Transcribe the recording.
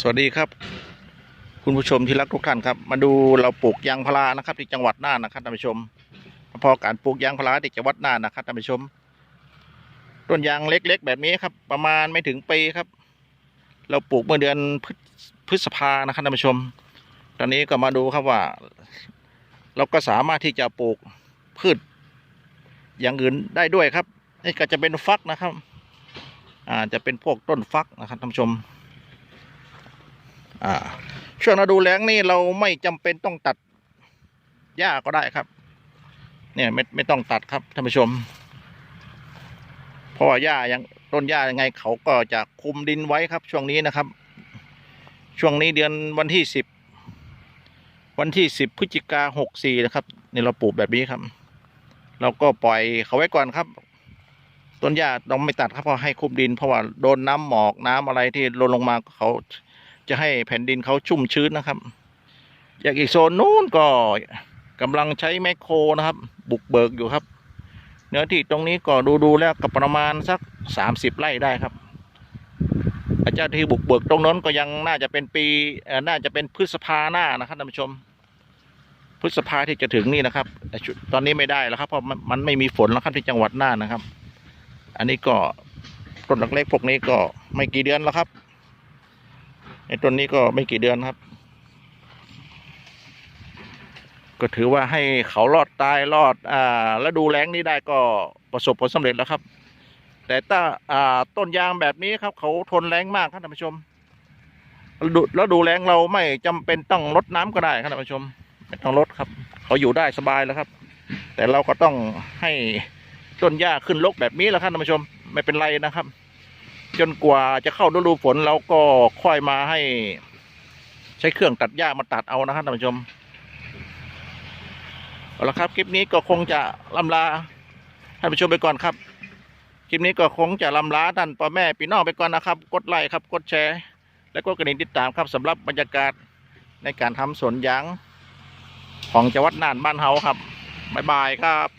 สวัสดีครับ คุณผู้ชมที่รักทุกท่านครับ มาดูเราปลูกยางพารานะครับที่จังหวัดน่านนะครับท่านผู้ชมพอการปลูกยางพาราที่จังหวัดน่านนะครับท่านผู้ชม ต้นยางเล็ก ๆ แบบนี้ครับ ประมาณไม่ถึงปีครับ เราปลูกเมื่อเดือนพฤษพฤษภานะครับท่านผู้ชม ตอนนี้ก็มาดูครับว่า เราก็สามารถที่จะปลูกพืชอย่างอื่นได้ด้วยครับนี่ก็จะเป็นฟักนะครับ อ่าจะเป็นพวกต้นฟักนะครับท่านผู้ชม อ่า ช่วงฤดูแล้งนี่เราไม่จำเป็นต้องตัดหญ้าก็ได้ครับ เนี่ยไม่ไม่ต้องตัดครับท่านผู้ชม เพราะว่าหญ้ายังต้นหญ้ายังไงเขาก็จะคุมดินไว้ครับ ช่วงนี้นะครับ ช่วงนี้เดือนวันที่สิบวันที่สิบพฤศจิกาหกสี่นะครับนี่เราปลูกแบบนี้ครับ เราก็ปล่อยเขาไว้ก่อนครับ ต้นหญ้าเราไม่ตัดครับเพราะให้คุมดิน เพราะว่าโดนน้ำหมอกน้ำอะไรที่ลดลงมาเขา จะให้แผ่นดินเขาชุ่มชื้นนะครับ อย่างอีกโซนนู้นก็กำลังใช้แมคโครนะครับ บุกเบิกอยู่ครับ เนื้อที่ตรงนี้ก็ดูดูแล้วก็ประมาณสักสามสิบไร่ได้ครับ อาจารย์ที่บุกเบิกตรงนั้นก็ยังน่าจะเป็นปีน่าจะเป็นพฤษภาหน้านะครับท่านผู้ชม พฤษภาที่จะถึงนี่นะครับ ตอนนี้ไม่ได้แล้วครับเพราะมันมันไม่มีฝนแล้วครับที่จังหวัดน่านนะครับ อันนี้ก็ต้นเล็กๆพวกนี้ก็ไม่กี่เดือนแล้วครับ ไอ้ต้นนี้ก็ไม่กี่เดือนครับ ก็ถือว่าให้เขารอดตายรอดอ่าแล้วดูแล้งนี้ได้ก็ประสบผลสำเร็จแล้วครับ แต่ถ้าอ่าต้นยางแบบนี้ครับ เขาทนแรงมากครับท่านผู้ชมแล้วดูแล้วดูแรงเราไม่จำเป็นต้องลดน้ำก็ได้ครับท่านผู้ชมไม่ต้องลดครับ เขาอยู่ได้สบายแล้วครับ แต่เราก็ต้องให้ต้นหญ้าขึ้นรกแบบนี้แหละครับท่านผู้ชม ไม่เป็นไรนะครับ จนกว่าจะเข้าฤดูฝนเราก็ค่อยมาให้ ใช้เครื่องตัดหญ้ามาตัดเอานะครับท่านผู้ชมเอาละครับคลิปนี้ก็คงจะลำลาท่านผู้ชมไปก่อนครับคลิปนี้ก็คงจะลำลาท่านพ่อแม่พี่น้องไปก่อนนะครับ กดไลค์ครับ กดแชร์ และก็กระดิ่งติดตามครับสำหรับบรรยากาศในการทำสวนยางของจังหวัดน่านบ้านเฮาครับบ๊ายบายครับ